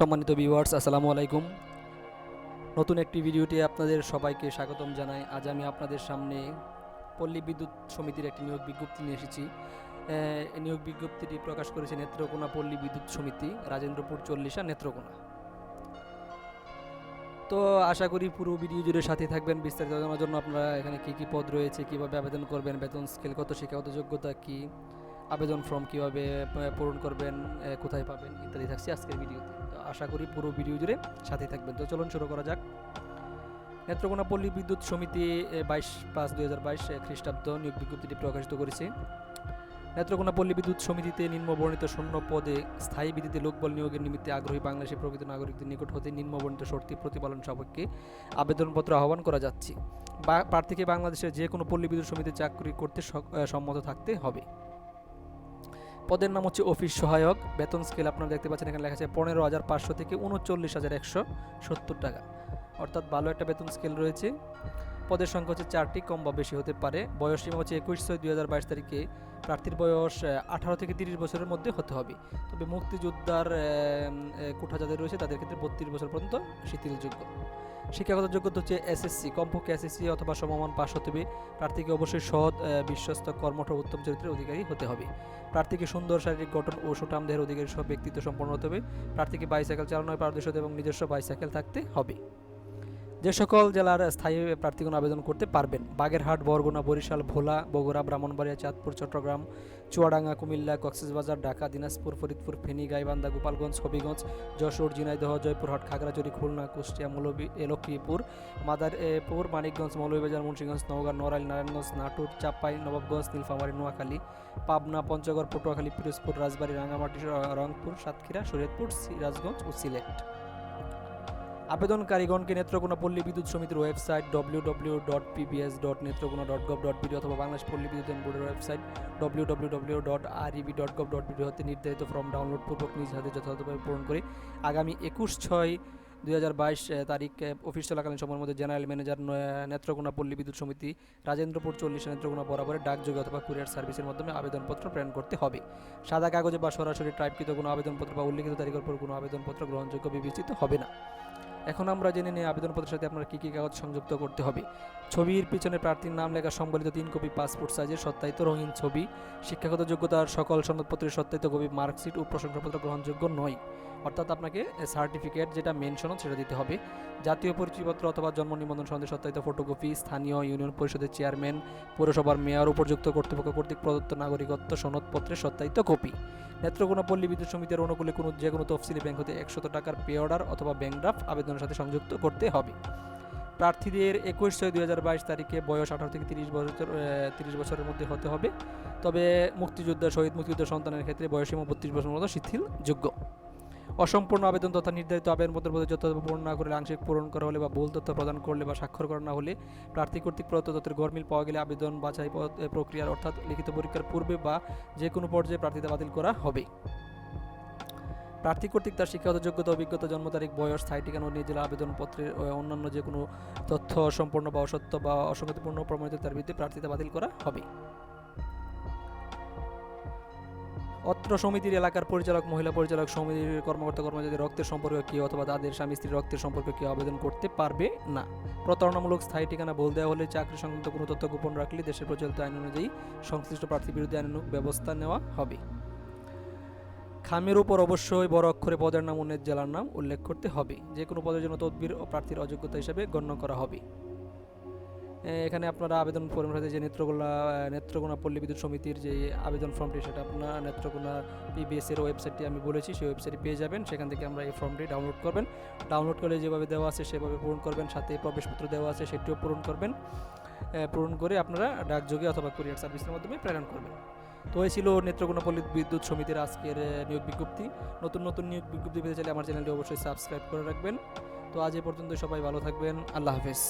সম্মানিত ভিউয়ার্স আসসালামু আলাইকুম। নতুন একটি ভিডিওতে আপনাদের সবাইকে স্বাগতম জানাই। আজ আমি আপনাদের সামনে পল্লী বিদ্যুৎ সমিতির একটি নিয়োগ বিজ্ঞপ্তি নিয়ে এসেছি। নিয়োগ বিজ্ঞপ্তিটি প্রকাশ করেছে নেত্রকোনা পল্লী বিদ্যুৎ সমিতি, রাজেন্দ্রপুর চল্লিশা, নেত্রকোনা। তো আশা করি পুরো ভিডিও জুড়ে সাথে থাকবেন। বিস্তারিত জানার জন্য আপনারা এখানে কী কী পদ রয়েছে, কীভাবে আবেদন করবেন, বেতন স্কেল কত, শিক্ষাগত যোগ্যতা কী? আবেদন ফর্ম কীভাবে পূরণ করবেন কোথায় পাবেন ইত্যাদি থাকছে আজকের ভিডিওতে। তো আশা করি পুরো ভিডিও জুড়ে সাথে থাকবেন। তো চলুন শুরু করা যাক। নেত্রকোনা পল্লী বিদ্যুৎ সমিতি বাইশ পাঁচ দুই হাজার বাইশ খ্রিস্টাব্দ নিয়োগ বিজ্ঞপ্তিটি প্রকাশিত করেছে। নেত্রকোনা পল্লী বিদ্যুৎ সমিতিতে নিম্নবর্ণিত শূন্য পদে স্থায়ী ভিত্তিতে লোকবল নিয়োগের নিমিত্তে আগ্রহী বাংলাদেশের প্রকৃত নাগরিকদের নিকট হতে নিম্নবর্ণিত শর্তি প্রতিপালন সাপেক্ষে আবেদনপত্র আহ্বান করা যাচ্ছে। বা, প্রার্থীকে বাংলাদেশের যে কোনো পল্লী বিদ্যুৎ সমিতিতে চাকরি করতে সম্মত থাকতে হবে। পদের নাম হচ্ছে অফিস সহায়ক। বেতন স্কেল আপনারা দেখতে পাচ্ছেন, এখানে লেখা আছে পনেরো হাজার পাঁচশো থেকে উনচল্লিশ হাজার একশো সত্তর টাকা। অর্থাৎ ভালো একটা বেতন স্কেল রয়েছে। পদের সংখ্যা হচ্ছে চারটি, কম বা বেশি হতে পারে। বয়স সীমা হচ্ছে একুশ ছয় দুই তারিখে। প্রার্থীর বয়স আঠারো থেকে তিরিশ বছরের মধ্যে হতে হবে। তবে মুক্তিযোদ্ধার কোঠা যাদের রয়েছে, তাদের ক্ষেত্রে বত্রিশ বছর পর্যন্ত শিথিলযোগ্য। শিক্ষাগত যোগ্যতা হচ্ছে এসএসসি, কমপক্ষে এসএসসি অথবা সমমান পাশ হতে হবে। প্রার্থীকে অবশ্যই সৎ বিশ্বস্ত, কর্মঠ উত্তম চরিত্রের অধিকারী হতে হবে। প্রার্থীকে সুন্দর শারীরিক গঠন ও সুঠাম দেহের অধিকারী সব ব্যক্তিত্ব সম্পন্ন হতে হবে। প্রার্থীকে বাইসাইকেল চালানোয় পারদর্শী এবং নিজস্ব বাইসাইকেল থাকতে হবে। যে সকল জেলার স্থায়ী প্রার্থীগণ আবেদন করতে পারবেন। বাগেরহাট, বরগুনা, বরিশাল, ভোলা, বগুড়া, ব্রাহ্মণবাড়িয়া, চাঁদপুর, চট্টগ্রাম, চুয়াডাঙ্গা, কুমিল্লা, কক্সবাজার, ঢাকা, দিনাজপুর, ফরিদপুর, ফেনী, গাইবান্ধা, গোপালগঞ্জ, হবিগঞ্জ, যশোর, ঝিনাইদহ, জয়পুরহাট, খাগড়াছড়ি, খুলনা, কুষ্টিয়া, মৌলভী লক্ষ্মীপুর মাদারপুর, মানিকগঞ্জ, মৌলভীবাজার, মুন্সিগঞ্জ, নওগাঁ, নড়াইল, নারায়ণগঞ্জ, নাটোর, চাপাই, নবাবগঞ্জ, নীলফামারী, নোয়াখালী, পাবনা, পঞ্চগড়, পটুয়াখালী, পিরোজপুর, রাজবাড়ী, রাঙ্গামাটি, রংপুর, সাতক্ষীরা, শরীয়তপুর, সিরাজগঞ্জ ও সিলেট। আবেদনকারীগণকে নেত্রকোনা পল্লী বিদ্যুৎ সমিতির website W W dot PBS dot Netrokona dot gov dot BD অথবা বাংলাদেশ পল্লী বিদ্যুৎ বোর্ডের website W W W dot REB dot gov dot BD হতে নির্ধারিত ফর্ম ডাউনলোড পূর্বক নিজ হাতে যথাযথভাবে পূরণ করে আগামী একুশ ছয় দুই হাজার বাইশ তারিখ অফিস চলাকালীন সময়ের মধ্যে জেনারেল ম্যানেজার নেত্রকোনা পল্লী বিদ্যুৎ সমিতি, রাজেন্দ্রপুর চল্লিশ নেত্রকোনা বরাবরে ডাকযোগে অথবা কুরিয়ার সার্ভিসের মাধ্যমে আবেদনপত্র প্রেরণ করতে হবে। সাদা কাগজে বা সরাসরি টাইপকৃত কোনো আবেদনপত্র বা উল্লিখিত তারিখের পর কোনো আবেদনপত্র গ্রহণযোগ্য বিবেচিত হবে না। এখন আমরা জেনে নিই আবেদনপত্রের সাথে আপনার কী কী কাগজ সংযুক্ত করতে হবে। ছবির পিছনে প্রার্থীর নাম লেখা সম্বলিত তিন কপি পাসপোর্ট সাইজের সত্যায়িত রঙিন ছবি। শিক্ষাগত যোগ্যতার সকল সনদপত্রের সত্যায়িত কপি, মার্কশিট ও প্রশংসাপত্র গ্রহণযোগ্য নয়। অর্থাৎ আপনাকে সার্টিফিকেট যেটা মেন সনদ সেটা দিতে হবে। জাতীয় পরিচয়পত্র অথবা জন্ম নিবন্ধন সনদের সত্যায়িত ফটোকপি, স্থানীয় ইউনিয়ন পরিষদের চেয়ারম্যান, পৌরসভার মেয়র, উপযুক্ত কর্তৃপক্ষ, কর্তৃক প্রদত্ত নাগরিকত্ব, সনদপত্রের সত্যায়িত কপি। নেত্রকোনা পল্লী বিদ্যুৎ সমিতির অনুকূলে কোনো যে কোনো তফসিলি ব্যাংক হতে একশত টাকার পে অর্ডার অথবা ব্যাংক ড্রাফট আবেদনের সাথে সংযুক্ত করতে হবে। প্রার্থীদের একুশ ছয় দুই হাজার বাইশ তারিখে বয়স আঠারো থেকে তিরিশ বছর তিরিশ বছরের মধ্যে হতে হবে। তবে মুক্তিযোদ্ধা, শহীদ মুক্তিযোদ্ধা সন্তানের ক্ষেত্রে বয়সীমা বত্রিশ বছরের মতো শিথিল যোগ্য অসম্পূর্ণ আবেদন তথা নির্ধারিত আবেদনপত্রের মধ্যে যথাযথ পূরণ না করে আংশিক পূরণ করা হলে বা ভুল তথ্য প্রদান করলে বা স্বাক্ষর করা না হলে প্রার্থী কর্তৃক প্রদত্ত তথ্যের গরমিল পাওয়া গেলে আবেদন বাছাই প্রক্রিয়ার অর্থাৎ লিখিত পরীক্ষার পূর্বে বা যে কোনো পর্যায়ে প্রার্থীতা বাতিল করা হবে। প্রার্থী কর্তৃক তার শিক্ষাগত যোগ্যতা, অভিজ্ঞতা, জন্ম তারিখ, বয়স স্থায়ী ঠিকানা নিজ জেলা আবেদনপত্রের অন্যান্য যে কোনো তথ্য সম্পূর্ণ বা অসত্য বা অসঙ্গতিপূর্ণ প্রমাণিত তার বিরুদ্ধে প্রার্থীতা বাতিল করা হবে। অত্র সমিতির এলাকার পরিচালক, মহিলা পরিচালক সমিতির কর্মকর্তা, কর্মচারীদের রক্তের সম্পর্ক কেউ অথবা তাদের স্বামী স্ত্রীর রক্তের সম্পর্কে কেউ আবেদন করতে পারবে না? প্রতারণামূলক স্থায়ী ঠিকানা বল দেওয়া হলে চাকরি সংক্রান্ত কোনো তথ্য গোপন রাখলে দেশের প্রচলিত আইন অনুযায়ী সংশ্লিষ্ট প্রার্থীর বিরুদ্ধে আইনানুগ ব্যবস্থা নেওয়া হবে। খামের উপর অবশ্যই বড় অক্ষরে পদের নাম উন্নের জেলার নাম উল্লেখ করতে হবে। যে কোনো পদের জন্য তদবির ও প্রার্থীর অযোগ্যতা হিসেবে গণ্য করা হবে। এখানে আপনারা আবেদন ফর্মের সাথে যে নেত্রকোনা নেত্রকোনা পল্লী বিদ্যুৎ সমিতির যে আবেদন ফর্মটি, সেটা আপনার নেত্রকোনা পিবিএস এর ওয়েবসাইটটি আমি বলেছি, সেই ওয়েবসাইটে পেয়ে যাবেন। সেখান থেকে আমরা এই ফর্মটি ডাউনলোড করবেন। ডাউনলোড করে যেভাবে দেওয়া আছে, সেভাবে পূরণ করবেন। সাথে প্রবেশপত্র দেওয়া আছে, সেটিও পূরণ করবেন। পূরণ করে আপনারা ডাকযোগে অথবা কুরিয়ার সার্ভিসের মাধ্যমে প্রেরণ করবেন। তো এই ছিল নেত্রকোনা পল্লী বিদ্যুৎ সমিতির আজকের নিয়োগ বিজ্ঞপ্তি। নতুন নতুন নিয়োগ বিজ্ঞপ্তি পেতে চাইলে আমার চ্যানেলটি অবশ্যই সাবস্ক্রাইব করে রাখবেন। তো আজ এ পর্যন্ত সবাই ভালো থাকবেন। আল্লাহ হাফেজ।